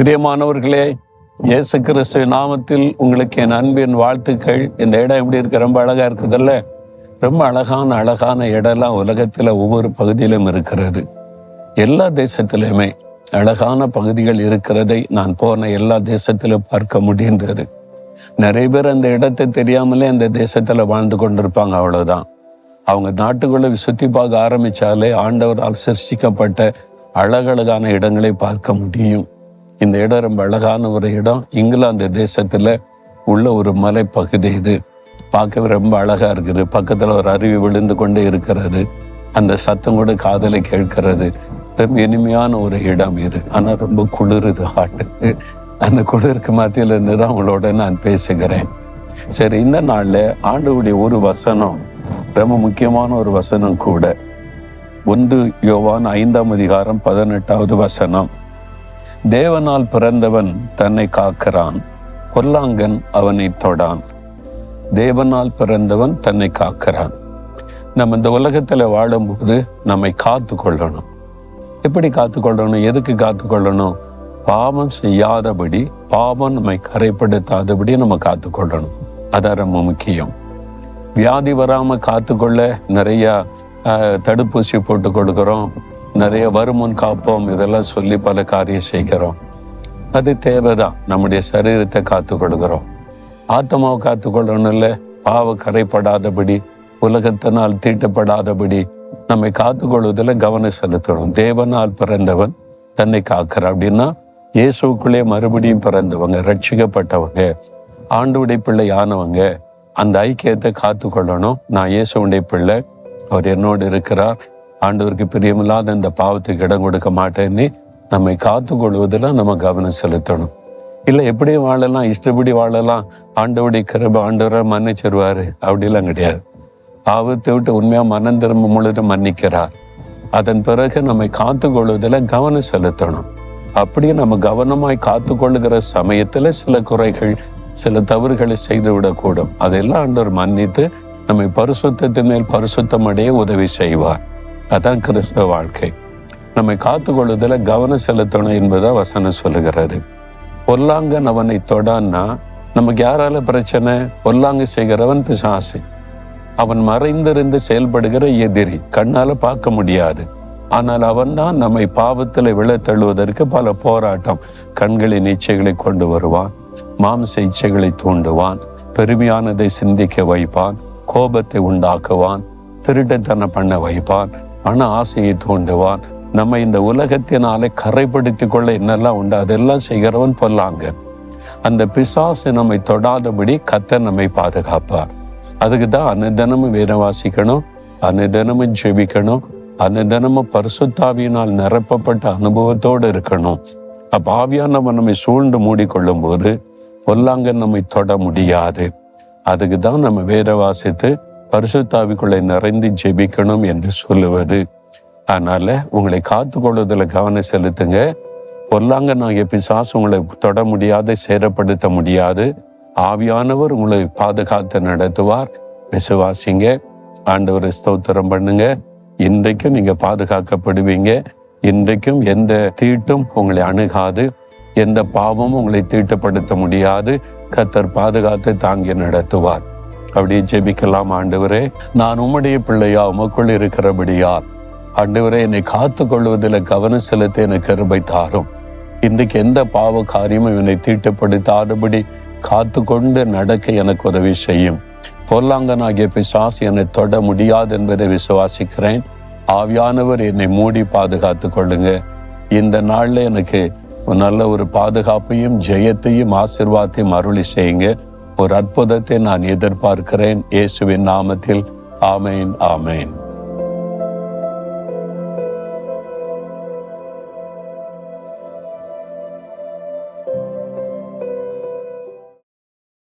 பிரியமானவர்களே இயேசு கிறிஸ்து நாமத்தில் உங்களுக்கு என் அன்பின் வாழ்த்துக்கள். இந்த இடம் எப்படி இருக்கு? ரொம்ப அழகா இருக்குதுல்ல? ரொம்ப அழகான அழகான இடம்லாம் உலகத்தில் ஒவ்வொரு பகுதியிலும் இருக்கிறது. எல்லா தேசத்திலுமே அழகான பகுதிகள் இருக்கிறதை நான் போன எல்லா தேசத்திலும் பார்க்க முடிந்தது நிறைய பேர் அந்த இடத்தை தெரியாமலே அந்த தேசத்தில் வாழ்ந்து கொண்டிருப்பாங்க அவ்வளோதான் அவங்க நாட்டுக்குள்ளே சுற்றி பார்க்க ஆரம்பித்தாலே ஆண்டவரால் சிருஷ்டிக்கப்பட்ட அழகழகான இடங்களை பார்க்க முடியும். இந்த இடம் ரொம்ப அழகான ஒரு இடம். இங்கிலாந்து தேசத்தில் உள்ள ஒரு மலைப்பகுதி இது. பார்க்கவே ரொம்ப அழகாக இருக்குது. பக்கத்தில் ஒரு அருவி விழுந்து கொண்டே இருக்கிறது. அந்த சத்தம் கூட காதலை கேட்கிறது. ரொம்ப இனிமையான ஒரு இடம் இது. ஆனால் ரொம்ப குளிருது ஆட்டுக்கு அந்த குளிருக்கு மத்தியில் இருந்து தான் உங்களோட நான் பேசுகிறேன். சரி இந்த நாளில் ஆண்டவுடைய ஒரு வசனம் ரொம்ப முக்கியமான ஒரு வசனம் கூட. ஒன்று யோவான் ஐந்தாம் அதிகாரம் பதினெட்டாவது வசனம். தேவனால் பிறந்தவன் தன்னை காக்கிறான் பொல்லாங்கன் அவனை தொடான். தேவனால் பிறந்தவன் தன்னை காக்கிறான். நம்ம இந்த உலகத்தில் வாழும்போது நம்மை காத்து கொள்ளணும் எப்படி காத்து கொள்ளணும் எதுக்கு காத்து கொள்ளணும் பாவம் செய்யாதபடி பாவம் நம்மை கரைப்படுத்தாதபடி நம்ம காத்து கொள்ளணும் அதான் ரொம்ப முக்கியம். வியாதி வராமல் காத்துக்கொள்ள நிறையா தடுப்பூசி போட்டு கொடுக்குறோம். நிறைய வருமுன் காப்போம். இதெல்லாம் சொல்லி பல காரியம் செய்கிறோம். அது தேவைதான். நம்முடைய சரீரத்தை காத்து கொடுக்கிறோம் ஆத்மாவை காத்து கொள்ளணும் இல்ல பாவ கரைப்படாதபடி உலகத்தினால் தீட்டப்படாதபடி நம்மை காத்துக்கொள்வதில் கவனம் செலுத்தணும் தேவனால் பிறந்தவன் தன்னை காக்கிறான். அப்படின்னா இயேசுக்குள்ளே மறுபடியும் பிறந்தவங்க ரட்சிக்கப்பட்டவங்க ஆண்டுடைய பிள்ளை ஆனவங்க அந்த ஐக்கியத்தை காத்து கொள்ளணும். நான் இயேசுடைய பிள்ளை. அவர் என்னோடு இருக்கிறார். ஆண்டவருக்கு பிரியமில்லாத இந்த பாவத்துக்கு இடம் கொடுக்க மாட்டேன்னு நம்மை காத்து கொள்வதில் நம்ம கவனம் செலுத்தணும். இல்லை எப்படி வாழலாம் இஷ்டப்படி வாழலாம். ஆண்டவருடைய கிருப ஆண்டவரை மன்னிச்சிருவாரு. அப்படிலாம் கிடையாது. பாவத்தை விட்டு உண்மையா மனம் திரும்ப மன்னிக்கிறார். அதன் பிறகு நம்மை காத்து கொள்வதில் கவனம் செலுத்தணும். அப்படியே நம்ம கவனமாய் காத்து கொள்ளுகிற சமயத்துல சில குறைகள் சில தவறுகளை செய்து விடக்கூடும் அதெல்லாம் ஆண்டவர் மன்னித்து நம்மை பரிசுத்தத்தின் மேல் பரிசுத்தம் அடைய உதவி செய்வார். அதான் கிறிஸ்தவ வாழ்க்கை. நம்மை காத்து கவனம் செலுத்தணும் என்பதா வசனம் சொல்லுகிறது. பொல்லாங்கன் அவனை தொடான்னா நமக்கு யாரால பிரச்சனை? பொல்லாங்க செய்கிறவன் பிசாசு. அவன் மறைந்திருந்து செயல்படுகிற எதிரி. கண்ணால பார்க்க முடியாது. ஆனால் அவன்தான் நம்மை பாவத்தில் விழ தள்ளுவதற்கு பல போராட்டம் கண்களின் இச்சைகளை கொண்டு வருவான் மாம்ச இச்சைகளை தூண்டுவான் பெருமையானதை சிந்திக்க வைப்பான் கோபத்தை உண்டாக்குவான் திருட்டுத்தனம் பண்ண வைப்பான் பண ஆசையை தூண்டுவான். நம்ம இந்த உலகத்தினாலே கரைப்படுத்தி கொள்ள என்னெல்லாம் உண்டு? அதெல்லாம் செய்கிறவன் பொல்லாங்க. அந்த பிசாசு நம்மை தொடாதபடி கத்தர் நம்மை பாதுகாப்பார். அதுக்கு தான் அனுதினமும் வேற வாசிக்கணும் அனுதினமும் ஜெபிக்கணும் அனுதினமும் பரிசுத்தாவியினால் நிரப்பப்பட்ட அனுபவத்தோடு இருக்கணும். அப்ப ஆவியானவன் நம்மை சூழ்ந்து மூடிக்கொள்ளும் போது பொல்லாங்க நம்மை தொட முடியாது. அதுக்கு தான் நம்ம வேற வாசித்து பரிசுத்தாவிக்குள்ளே நிறைந்து ஜெபிக்கணும் என்று சொல்லுவது. அதனால உங்களை காத்து கொள்வதில் கவனம் செலுத்துங்க. பொல்லாங்க நாகிய பிசாசு உங்களை தொட முடியாது சேதப்படுத்த முடியாது. ஆவியானவர் உங்களை பாதுகாத்து நடத்துவார். விசுவாசிங்க. ஆண்டவரை ஸ்தோத்திரம் பண்ணுங்க. இன்றைக்கும் நீங்க பாதுகாக்கப்படுவீங்க. இன்றைக்கும் எந்த தீட்டும் உங்களை அணுகாது. எந்த பாவமும் உங்களை தீட்டுப்படுத்த முடியாது. கத்தர் பாதுகாத்து தாங்கி நடத்துவார். அப்படியே ஜெபிக்கலாம் ஆண்டவரே. நான் உம்முடைய பிள்ளையா உமக்குள் இருக்கிறபடியா ஆண்டவரே என்னை காத்து கொள்வதில் கவனம் செலுத்த எனக்கு கருபை தாரும். இன்றைக்கு எந்த பாவ காரியமும் என்னை தீட்டுப்படுத்தாதபடி காத்து கொண்டு நடக்க எனக்கு உதவி செய்யும். பொல்லாங்கனாகிய பிசாசு என்னை தொட முடியாது என்பதை விசுவாசிக்கிறேன். ஆவியானவர் என்னை மூடி பாதுகாத்து கொள்ளுங்க. இந்த நாள்ல எனக்கு ஒரு நல்ல ஒரு பாதுகாப்பையும் ஜெயத்தையும் ஆசிர்வாதத்தையும் அருளி செய்யுங்க. ஒரு அற்புதத்தை நான் எதிர்பார்க்கிறேன். இயேசுவின் நாமத்தில். ஆமேன் ஆமேன்.